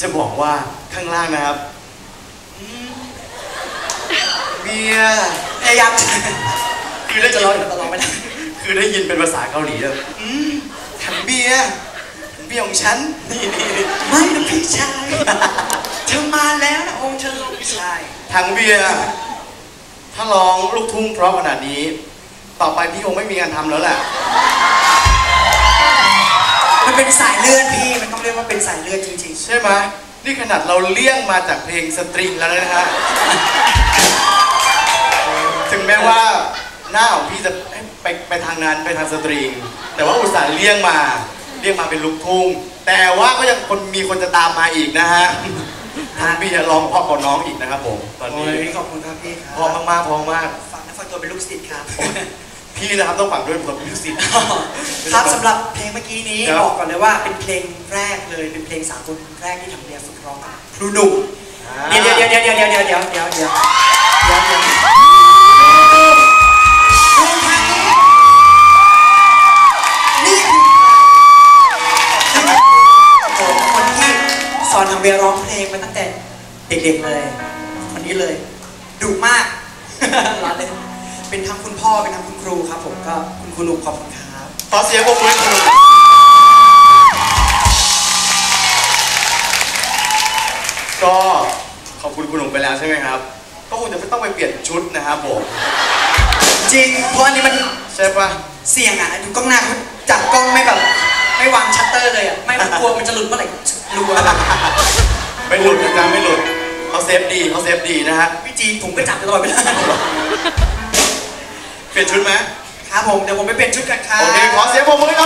จะบอกว่าข้างล่างนะครับเบียร์พยายามคือได้จะร้องแต่ร้องไม่ได้คือได้ยินเป็นภาษาเกาหลีเลยถังเบียร์ถังเบียร์ของฉันนี่นี่ไม่นะพี่ชายเธอมาแล้วนะองค์เธอลงชายถังเบียร์ถ้าร้องลูกทุ่งเพราะขนาดนี้ ต่อไปพี่คงไม่มีงานทำแล้วแหละ มันเป็นสายเลือดพี่ มันต้องเรียกว่าเป็นสายเลือดจริงใช่ไหมนี่ขนาดเราเลี่ยงมาจากเพลงสตริงแล้วนะฮะ ถึงแม้ว่าหน้าของพี่จะไปไปทางนั้นไปทางสตริง แต่ว่าอุตส่าห์เลี่ยงมา เลี่ยงมาเป็นลูกทุ่ง แต่ว่าก็ยังคนมีคนจะตามมาอีกนะฮะทางพี่จะร้องเพราะกว่าน้องอีกนะครับผม ตอนๆโอ้นี้ยขอบคุณครับพี่ครัพอมากๆพอมากฟังนะฟังตัวเป็นลูกศิษย์ครับ พี่นะครับต้องฝังด้วยผมมิวสิก ครับสำหรับเพลงเมื่อกี้นี้ครับ บอกก่อนเลยว่าเป็นเพลงแรกเลยเป็นเพลงสากลแรกที่ทำเรียนฝึกร้องกับครูหนุ่มเดี๋ยวเดี๋ยวเดี๋ยวเดี๋ยวเดี๋ยวเดี๋ยวเดี๋ยวเดี๋ยวเดี๋ยวเดี๋ยวเดี๋ยวครูทางนี้นี่คือผมคนที่สอนทำเบียร์ร้องเพลงมาตั้งแต่เด็กๆเลย คนนี้เลยดุมาก ร้านเลยเป็นทั้งคุณพ่อเป็นทั้งคุณครูครับผมก็คุณครูหนุ่มขอบคุณครับข อเสียงปรบมือให้คุณหนุ่มก็ขอบคุณคุณหนุ่มไปแล้วใช่ไหมครับ ก็คงจะไม่ต้องไปเปลี่ยนชุดนะครับผม จริง เพราะอันนี้มันใช่ปะเสี่ยงอะดูกล้องหน้าเขาจับกล้องไม่แบบ ไม่วางชัตเตอร์เลยอะ ไม่มันกลัวมันจะหลุดเมื่อไหร่รัวแบบไม่หลุดนะจ๊ะไม่หลุดเขาเซฟดีเขาเซฟดีนะฮะพี่จีผมก็จับตลอดเวลาเปลี่ยนชุดไหม ครับผมเดี๋ยวผมไปเปลี่ยนชุดกันครับ โอเค ขอเสียงปรบมือให้น้อง